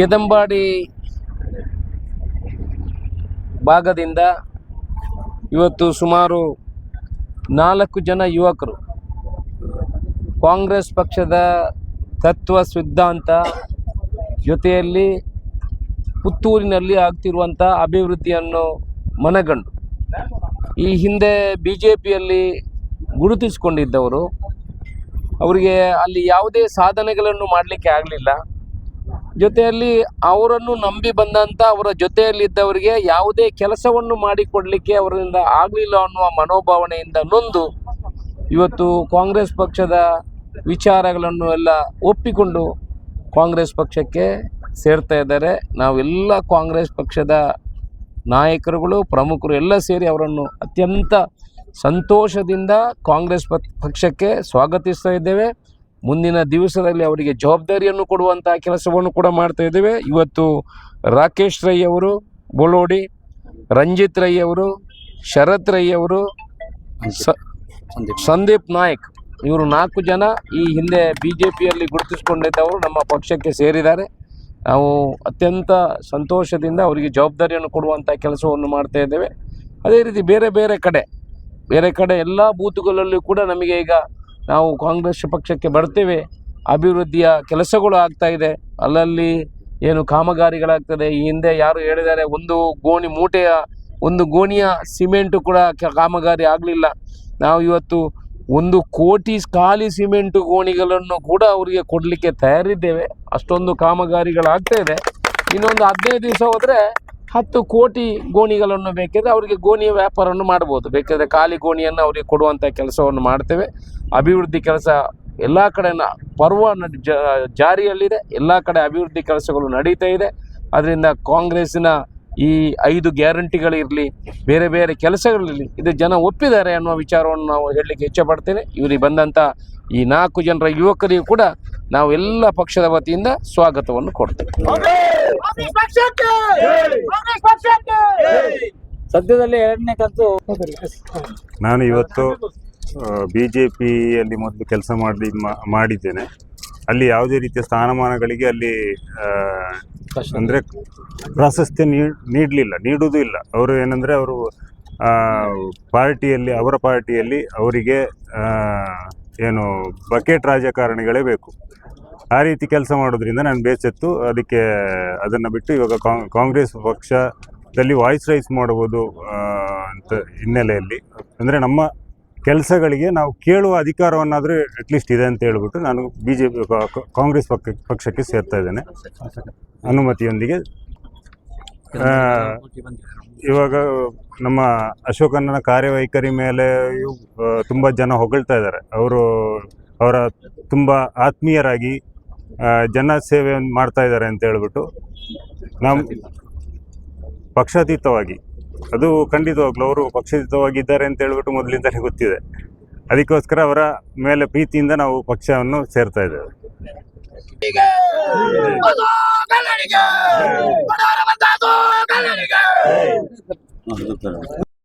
ಕೆದಂಬಾಡಿ ಭಾಗದಿಂದ ಇವತ್ತು ಸುಮಾರು ನಾಲ್ಕು ಜನ ಯುವಕರು ಕಾಂಗ್ರೆಸ್ ಪಕ್ಷದ ತತ್ವ ಸಿದ್ಧಾಂತ ಜೊತೆಯಲ್ಲಿ ಪುತ್ತೂರಿನಲ್ಲಿ ಆಗ್ತಿರುವಂಥ ಅಭಿವೃದ್ಧಿಯನ್ನು ಮನಗಂಡು. ಈ ಹಿಂದೆ ಬಿ ಜೆ ಪಿಯಲ್ಲಿ ಗುರುತಿಸಿಕೊಂಡಿದ್ದವರು, ಅವರಿಗೆ ಅಲ್ಲಿ ಯಾವುದೇ ಸಾಧನೆಗಳನ್ನು ಮಾಡಲಿಕ್ಕೆ ಆಗಲಿಲ್ಲ. ಜೊತೆಯಲ್ಲಿ ಅವರನ್ನು ನಂಬಿ ಬಂದಂಥ ಅವರ ಜೊತೆಯಲ್ಲಿದ್ದವರಿಗೆ ಯಾವುದೇ ಕೆಲಸವನ್ನು ಮಾಡಿಕೊಡಲಿಕ್ಕೆ ಅವರಿಂದ ಆಗಲಿಲ್ಲ ಅನ್ನುವ ಮನೋಭಾವನೆಯಿಂದ ನೊಂದು ಇವತ್ತು ಕಾಂಗ್ರೆಸ್ ಪಕ್ಷದ ವಿಚಾರಗಳನ್ನು ಎಲ್ಲ ಒಪ್ಪಿಕೊಂಡು ಕಾಂಗ್ರೆಸ್ ಪಕ್ಷಕ್ಕೆ ಸೇರ್ತಾ ಇದ್ದಾರೆ. ನಾವೆಲ್ಲ ಕಾಂಗ್ರೆಸ್ ಪಕ್ಷದ ನಾಯಕರುಗಳು, ಪ್ರಮುಖರು ಎಲ್ಲ ಸೇರಿ ಅವರನ್ನು ಅತ್ಯಂತ ಸಂತೋಷದಿಂದ ಕಾಂಗ್ರೆಸ್ ಪಕ್- ಪಕ್ಷಕ್ಕೆ ಸ್ವಾಗತಿಸ್ತಾ ಇದ್ದೇವೆ. ಮುಂದಿನ ದಿವಸದಲ್ಲಿ ಅವರಿಗೆ ಜವಾಬ್ದಾರಿಯನ್ನು ಕೊಡುವಂತಹ ಕೆಲಸವನ್ನು ಕೂಡ ಮಾಡ್ತಾ ಇದ್ದೇವೆ. ಇವತ್ತು ರಾಕೇಶ್ ರೈ ಅವರು, ಬೊಲೋಡಿ, ರಂಜಿತ್ ರೈ ಅವರು, ಶರತ್ ರೈ ಅವರು ಸಂದೀಪ್ ನಾಯಕ್ ಇವರು ನಾಲ್ಕು ಜನ ಈ ಹಿಂದೆ ಬಿ ಜೆ ಪಿಯಲ್ಲಿ ಗುರುತಿಸಿಕೊಂಡಿದ್ದವರು ನಮ್ಮ ಪಕ್ಷಕ್ಕೆ ಸೇರಿದ್ದಾರೆ. ನಾವು ಅತ್ಯಂತ ಸಂತೋಷದಿಂದ ಅವರಿಗೆ ಜವಾಬ್ದಾರಿಯನ್ನು ಕೊಡುವಂಥ ಕೆಲಸವನ್ನು ಮಾಡ್ತಾ ಇದ್ದೇವೆ. ಅದೇ ರೀತಿ ಬೇರೆ ಬೇರೆ ಕಡೆ ಬೇರೆ ಕಡೆ ಎಲ್ಲ ಬೂತುಗಳಲ್ಲೂ ಕೂಡ ನಮಗೆ ಈಗ ನಾವು ಕಾಂಗ್ರೆಸ್ ಪಕ್ಷಕ್ಕೆ ಬರ್ತೇವೆ, ಅಭಿವೃದ್ಧಿಯ ಕೆಲಸಗಳು ಆಗ್ತಾ ಇದೆ. ಅಲ್ಲಲ್ಲಿ ಏನು ಕಾಮಗಾರಿಗಳಾಗ್ತದೆ. ಈ ಹಿಂದೆ ಯಾರು ಹೇಳಿದ್ದಾರೆ, ಒಂದು ಗೋಣಿ ಮೂಟೆಯ, ಒಂದು ಗೋಣಿಯ ಸಿಮೆಂಟು ಕೂಡ ಕಾಮಗಾರಿ ಆಗಲಿಲ್ಲ. ನಾವು ಇವತ್ತು ಒಂದು ಕೋಟಿ ಖಾಲಿ ಸಿಮೆಂಟು ಗೋಣಿಗಳನ್ನು ಕೂಡ ಅವರಿಗೆ ಕೊಡಲಿಕ್ಕೆ ತಯಾರಿದ್ದೇವೆ. ಅಷ್ಟೊಂದು ಕಾಮಗಾರಿಗಳಾಗ್ತಾ ಇದೆ. ಇನ್ನೊಂದು ಹದಿನೈದು ದಿವಸ ಹೋದರೆ ಹತ್ತು ಕೋಟಿ ಗೋಣಿಗಳನ್ನು ಬೇಕಿದ್ರೆ ಅವರಿಗೆ ಗೋಣಿಯ ವ್ಯಾಪಾರವನ್ನು ಮಾಡ್ಬೋದು. ಬೇಕಾದರೆ ಖಾಲಿ ಗೋಣಿಯನ್ನು ಅವರಿಗೆ ಕೊಡುವಂಥ ಕೆಲಸವನ್ನು ಮಾಡ್ತೇವೆ. ಅಭಿವೃದ್ಧಿ ಕೆಲಸ ಎಲ್ಲ ಕಡೆ ಪರ್ವ ಜಾರಿಯಲ್ಲಿದೆ. ಎಲ್ಲ ಕಡೆ ಅಭಿವೃದ್ಧಿ ಕೆಲಸಗಳು ನಡೀತಾ ಇದೆ. ಅದರಿಂದ ಕಾಂಗ್ರೆಸ್ಸಿನ ಈ ಐದು ಗ್ಯಾರಂಟಿಗಳಿರಲಿ, ಬೇರೆ ಬೇರೆ ಕೆಲಸಗಳಿರಲಿ, ಇದು ಜನ ಒಪ್ಪಿದ್ದಾರೆ ಅನ್ನುವ ವಿಚಾರವನ್ನು ನಾವು ಹೇಳಲಿಕ್ಕೆ ಇಚ್ಛೆಪಡ್ತೇನೆ ಇವರಿಗೆ ಬಂದಂಥ ಈ ನಾಲ್ಕು ಜನರ ಯುವಕರಿಗೂ ಕೂಡ ನಾವು ಎಲ್ಲ ಪಕ್ಷದ ವತಿಯಿಂದ ಸ್ವಾಗತವನ್ನು ಕೊಡ್ತೇವೆ. ಸದ್ಯದಲ್ಲಿ ಎರಡನೇ ಕಂತು. ನಾನು ಇವತ್ತು ಬಿ ಜೆ ಪಿಯಲ್ಲಿ ಮೊದಲು ಕೆಲಸ ಮಾಡಿ ಮಾ- ಮಾಡಿದ್ದೇನೆ. ಅಲ್ಲಿ ಯಾವುದೇ ರೀತಿಯ ಸ್ಥಾನಮಾನಗಳಿಗೆ ಅಲ್ಲಿ ಅಂದರೆ ಪ್ರಾಶಸ್ತ್ಯ ನೀಡಲಿಲ್ಲ ನೀಡುವುದೂ ಇಲ್ಲ. ಅವರು ಏನಂದರೆ ಅವರು ಪಾರ್ಟಿಯಲ್ಲಿ ಅವರ ಪಾರ್ಟಿಯಲ್ಲಿ ಅವರಿಗೆ ಏನು ಬಕೆಟ್ ರಾಜಕಾರಣಿಗಳೇ ಬೇಕು. ಆ ರೀತಿ ಕೆಲಸ ಮಾಡೋದ್ರಿಂದ ನಾನು ಬೇಸತ್ತು ಅದಕ್ಕೆ ಅದನ್ನು ಬಿಟ್ಟು ಇವಾಗ ಕಾಂಗ್- ಕಾಂಗ್ರೆಸ್ ಪಕ್ಷದಲ್ಲಿ ವಾಯ್ಸ್ ರೈಸ್ ಮಾಡ್ಬೋದು ಅಂತ ಹಿನ್ನೆಲೆಯಲ್ಲಿ. ಅಂದರೆ ನಮ್ಮ ಕೆಲಸಗಳಿಗೆ ನಾವು ಕೇಳುವ ಅಧಿಕಾರವನ್ನಾದರೂ ಅಟ್ಲೀಸ್ಟ್ ಇದೆ ಅಂತ ಹೇಳ್ಬಿಟ್ಟು ನಾನು ಬಿ ಜೆ ಪಿ ಕಾಂಗ್ರೆಸ್ ಪಕ್ಷ ಪಕ್ಷಕ್ಕೆ ಸೇರ್ತಾ ಇದ್ದೇನೆ. ಅನುಮತಿಯೊಂದಿಗೆ ಇವಾಗ ನಮ್ಮ ಅಶೋಕಣ್ಣನ ಕಾರ್ಯವೈಖರಿ ಮೇಲೆ ತುಂಬ ಜನ ಹೊಗಳ್ತಾ ಇದ್ದಾರೆ. ಅವರು ಅವರ ತುಂಬ ಆತ್ಮೀಯರಾಗಿ ಜನ ಸೇವೆಯನ್ನು ಮಾಡ್ತಾ ಇದ್ದಾರೆ ಅಂತ ಹೇಳ್ಬಿಟ್ಟು ನಮ್ಮ ಪಕ್ಷಾತೀತವಾಗಿ ಅದು ಖಂಡಿತವಾಗ್ಲು ಅವರು ಪಕ್ಷಾತೀತವಾಗಿದ್ದಾರೆ ಅಂತ ಹೇಳ್ಬಿಟ್ಟು ಮೊದಲಿಂದಲೇ ಗೊತ್ತಿದೆ. ಅದಕ್ಕೋಸ್ಕರ ಅವರ ಮೇಲೆ ಪ್ರೀತಿಯಿಂದ ನಾವು ಪಕ್ಷವನ್ನು ಸೇರ್ತಾ ಇದ್ದೇವೆ. Hey. Go!